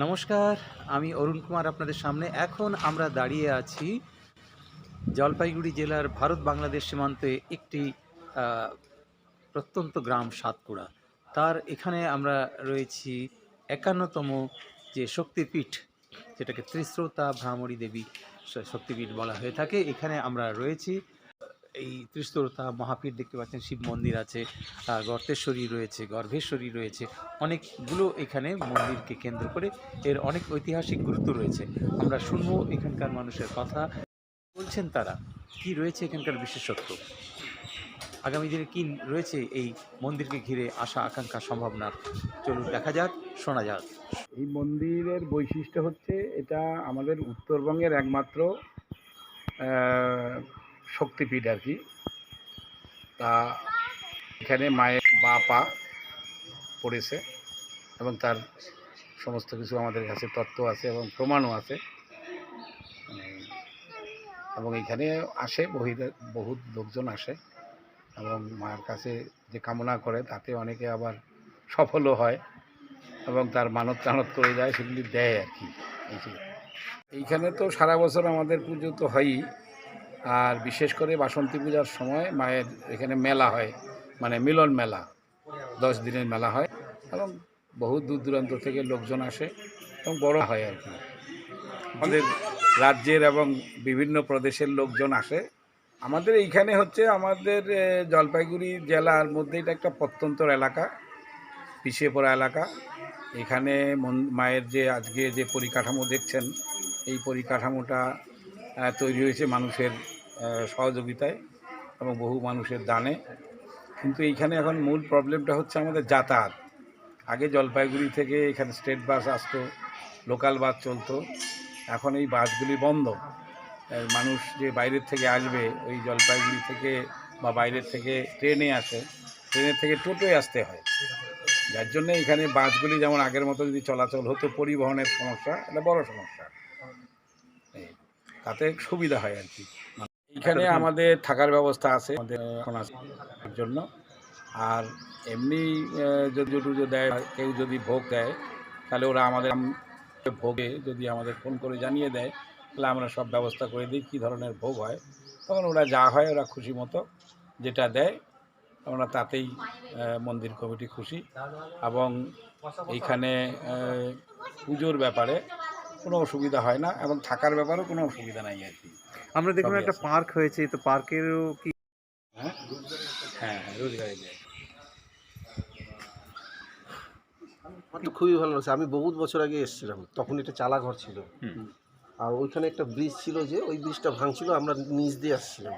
নমস্কার, আমি অরুণ কুমার আপনাদের সামনে। এখন আমরা দাঁড়িয়ে আছি জলপাইগুড়ি জেলার ভারত বাংলাদেশ সীমান্তে একটি প্রত্যন্ত গ্রাম সাতকুড়া। তার এখানে আমরা রয়েছি একান্নতম যে শক্তিপীঠ, যেটাকে ত্রিশ্রোতা ভ্রামরী দেবী শক্তিপীঠ বলা হয়ে থাকে। এখানে আমরা রয়েছি। এই ত্রিস্তরতা মহাপীঠ দেখতে পাচ্ছেন, শিব মন্দির আছে গর্তেশ্বরী রয়েছে গর্ভেশ্বরী রয়েছে, অনেকগুলো এখানে মন্দিরকে কেন্দ্র করে এর অনেক ঐতিহাসিক গুরুত্ব রয়েছে। আমরা শুনব এখানকার মানুষের কথা। বলছেন তারা, কি রয়েছে এখানকার বিশেষত্ব? আগামী দিনে কি রয়েছে এই মন্দিরকে ঘিরে আশা, আকাঙ্ক্ষা সম্ভাবনা চলুন দেখা যাক, শোনা যাক। এই মন্দিরের বৈশিষ্ট্য হচ্ছে, এটা আমাদের উত্তরবঙ্গের একমাত্র শক্তিপীঠ আর কি। তা এখানে মায়ের বা পা পড়েছে এবং তার সমস্ত কিছু আমাদের কাছে তত্ত্ব আছে এবং প্রমাণও আছে। এবং এখানে আসে, বহি বহুত লোকজন আসে এবং মায়ের কাছে যে কামনা করে তাতে অনেকে আবার সফলও হয় এবং তার মানত টানত করে যায়, সেগুলি দেয় আর কি। এই এইখানে তো সারা বছর আমাদের পুজো তো হয়ই। আর বিশেষ করে বাসন্তী পূজার সময় মায়ের এখানে মেলা হয় মানে মিলন মেলা। দশ দিনের মেলা হয় এবং বহু দূর দূরান্ত থেকে লোকজন আসে এবং বড় হয় আর কি। আমাদের রাজ্যের এবং বিভিন্ন প্রদেশের লোকজন আসে। আমাদের এইখানে হচ্ছে আমাদের জলপাইগুড়ি জেলার মধ্যে এটা একটা প্রত্যন্তর এলাকা, পিছিয়ে পড়া এলাকা। এখানে মায়ের যে আজকে যে পরিকাঠামো দেখছেন, এই পরিকাঠামোটা তৈরি হয়েছে মানুষের সহযোগিতায় এবং বহু মানুষের দানে। কিন্তু এইখানে এখন মূল প্রবলেমটা হচ্ছে আমাদের যাতায়াত। আগে জলপাইগুড়ি থেকে এখানে স্টেট বাস আসতো, লোকাল বাস চলতো। এখন এই বাসগুলি বন্ধ। মানুষ যে বাইরের থেকে আসবে, ওই জলপাইগুড়ি থেকে বা বাইরের থেকে ট্রেনে আসে, ট্রেনের থেকে টোটোয় আসতে হয়। যার জন্য এখানে বাসগুলি যেমন আগের মতো যদি চলাচল হতো, পরিবহনের সমস্যা, এটা বড় সমস্যা। তাতে সুবিধা হয় আর কি। এখানে আমাদের থাকার ব্যবস্থা আছে। আমাদের এখন জন্য। আর এমনি যদি টুজো দেয় কেউ যদি ভোগ দেয় তাহলে ওরা আমাদের ভোগে যদি আমাদের ফোন করে জানিয়ে দেয় তাহলে আমরা সব ব্যবস্থা করে দিই কী ধরনের ভোগ হয়। তখন ওরা যা হয় ওরা খুশি মতো যেটা দেয় আমরা তাতেই মন্দির কমিটি খুশি। এবং এইখানে পুজোর ব্যাপারে কোনো অসুবিধা হয় না এবং থাকার ব্যাপারেও কোনো অসুবিধা নাই আর কি। আমরা দেখুন একটা পার্ক হয়েছে তো পার্কেরও কি হ্যাঁ? হ্যাঁ হ্যাঁ, রোজগারে যায় তো খুবই ভালো লাগছে। আমি বহুত বছর আগে এসেছিলাম তখন এটা চালা ঘর ছিল। আর ওইখানে একটা ব্রিজ ছিল যে ওই ব্রিজটা ভাঙছিল আমরা নিচ দিয়ে আসছিলাম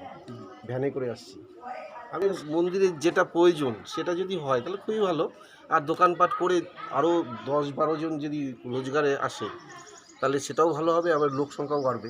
ভ্যানে করে আসছি। আমি মন্দিরের যেটা প্রয়োজন সেটা যদি হয় তাহলে খুবই ভালো। আর দোকানপাট করে আরও দশ বারো জন যদি রোজগারে আসে তাহলে সেটাও ভালো হবে আবার লোক সংখ্যাও বাড়বে।